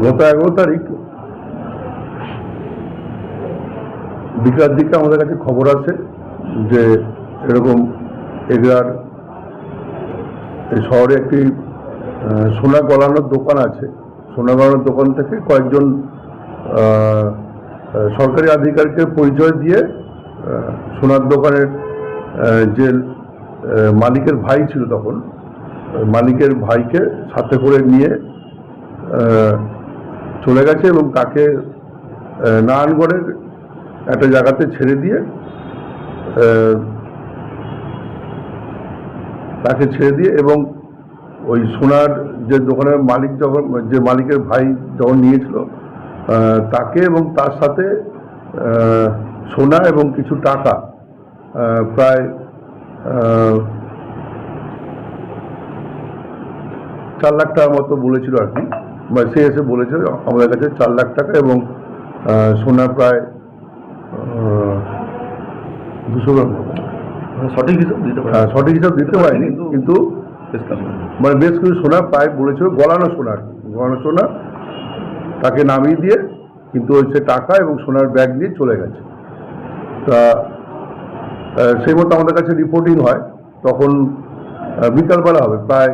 গত এগারো তারিখ বিকাল দিকে আমাদের কাছে খবর আছে যে এরকম এগরার শহরে একটি সোনা গলানোর দোকান আছে। সোনা গলানোর দোকান থেকে কয়েকজন সরকারি আধিকারিকের পরিচয় দিয়ে সোনার দোকানের যে মালিকের ভাই ছিল তখন, মালিকের ভাইকে সাথে করে নিয়ে চলে গেছে এবং তাকে নারায়ণগড়ের একটা জায়গাতে ছেড়ে দিয়ে তাকে ছেড়ে দিয়ে এবং ওই সোনার যে দোকানের মালিক যখন, যে মালিকের ভাই যখন নিয়েছিল তাকে এবং তার সাথে সোনা এবং কিছু টাকা প্রায় চার লাখ টাকার মতো বলেছিল আর কি। সে এসে বলেছে আমাদের কাছে চার লাখ টাকা এবং সোনা প্রায় দুশো গ্রাম সঠিক হিসাব দিতে হ্যাঁ, সঠিক হিসাব দিতে পারিনি কিন্তু মানে বেশ কিছু সোনা প্রায় বলেছিল গলানো সোনা আর কি গলানো সোনা তাকে নামিয়ে দিয়ে কিন্তু ওই সে টাকা এবং সোনার ব্যাগ নিয়ে চলে গেছে। তা সেই মতো আমাদের কাছে রিপোর্টিং হয় তখন বিকালবেলা হবে প্রায়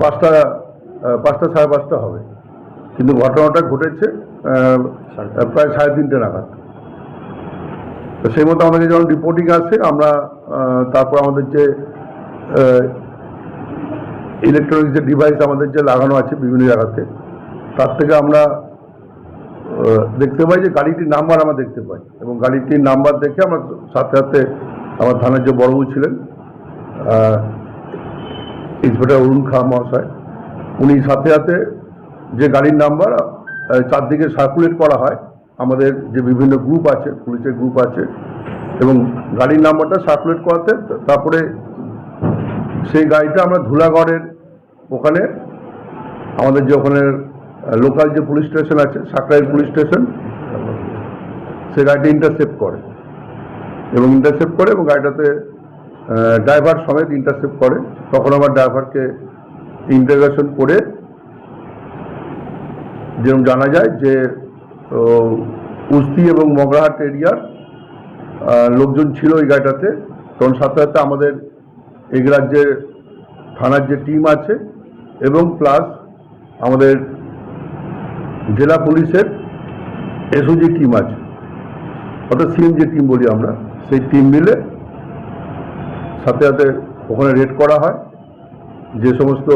পাঁচটা পাঁচটা সাড়ে পাঁচটা হবে। কিন্তু ঘটনাটা ঘটেছে প্রায় সাড়ে তিনটে নাগাদ। তো সেই মতো আমাদের যখন রিপোর্টিং আসে আমরা তারপর আমাদের যে ইলেকট্রনিক যে ডিভাইস আমাদের যে লাগানো আছে বিভিন্ন জায়গাতে তার থেকে আমরা দেখতে পাই যে গাড়িটির নাম্বার আমরা দেখতে পাই। এবং গাড়িটির নাম্বার দেখে আমরা সাথে সাথে আমার থানার যে বড়বু ছিলেন ইন্সপেক্টর অরুণ খা মহাশয় উনি সাথে সাথে যে গাড়ির নাম্বার চারদিকে সার্কুলেট করা হয়। আমাদের যে বিভিন্ন গ্রুপ আছে, পুলিশের গ্রুপ আছে, এবং গাড়ির নাম্বারটা সার্কুলেট করাতে, তারপরে সেই গাড়িটা আমরা ধুলাগড়ের ওখানে, আমাদের যে ওখানে লোকাল যে পুলিশ স্টেশন আছে, সাকরাইল পুলিশ স্টেশন সে গাড়িটা ইন্টারসেপ্ট করে। এবং ইন্টারসেপ্ট করে এবং গাড়িটাতে ড্রাইভার সমেত ইন্টারসেপ্ট করে। তখন আমার ড্রাইভারকে ইন্টারগেশন করে যেরকম জানা যায় যে উস্তি এবং মগরাহাট এরিয়ার লোকজন ছিল ওই গাড়িটাতে। তখন সাথে সাথে আমাদের এই রাজ্যের থানার যে টিম আছে এবং প্লাস আমাদের জেলা পুলিশের এসওজি টিম আছে। অর্থাৎ সিএম যে টিম বলি আমরা। সেই টিম মিলে সাথে সাথে ওখানে রেড করা হয়। যে সমস্ত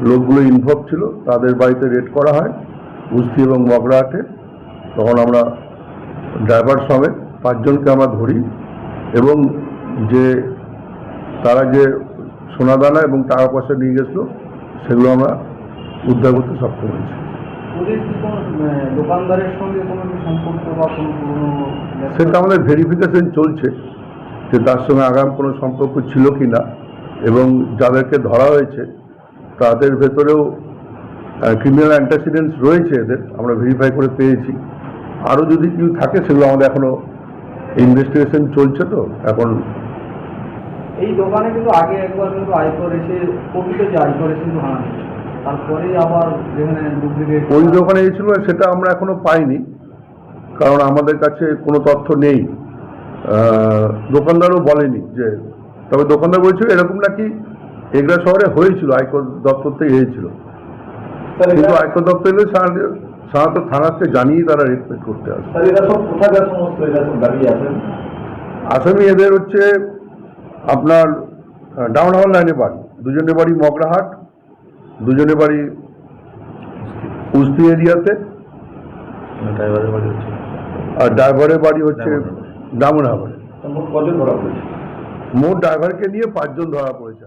লোকগুলো ইনভলভ ছিল তাদের বাড়িতে রেড করা হয় উস্তি এবং মগরাহাটে তখন আমরা ড্রাইভার সমেত পাঁচজনকে আমরা ধরি এবং যে তারা যে সোনাদানা এবং টাকা পয়সা নিয়ে গেছিল সেগুলো আমরা উদ্ধার করতে সক্ষম হয়েছি। সেটা আমাদের ভেরিফিকেশন চলছে যে তার সঙ্গে আগাম কোনো সম্পর্ক ছিল কি না এবং যাদেরকে ধরা হয়েছে তাদের ভেতরেও ক্রিমিনাল অ্যান্টাসিডেন্টস রয়েছে এদের আমরা ভেরিফাই করে পেয়েছি আরও যদি কেউ থাকে সেগুলো আমাদের এখনও ইনভেস্টিগেশন চলছে তো এখন এই দোকানে কিন্তু আগে একবার কিন্তু এসে প্রকৃত যে আয়কর এসে কিন্তু হানা দিয়েছে। আবার যেখানে ডুপ্লিকেট ওই দোকানে এসেছিল সেটা আমরা এখনও পাইনি কারণ আমাদের কাছে কোনো তথ্য নেই দোকানদারও বলেনি যে তবে দোকানদার বলছিল এরকম নাকি এগরা শহরে হয়েছিল আয়কর দপ্তর থেকে হয়েছিল। কিন্তু আয়কর দপ্তর এলে সাধারণত থানাকে জানিয়ে তারা রেসপেক্ট করতে আসে। আসামি এদের হচ্ছে আপনার ডাউন হাওয়ার লাইনে বাড়ি। দুজনের বাড়ি মগরাহাট দুজনের বাড়ি উস্তি এরিয়াতে। ড্রাইভারের বাড়ি হচ্ছে। আর ড্রাইভারের বাড়ি হচ্ছে ডামন হাওয়ারে মোট ড্রাইভারকে নিয়ে পাঁচজন ধরা পড়েছে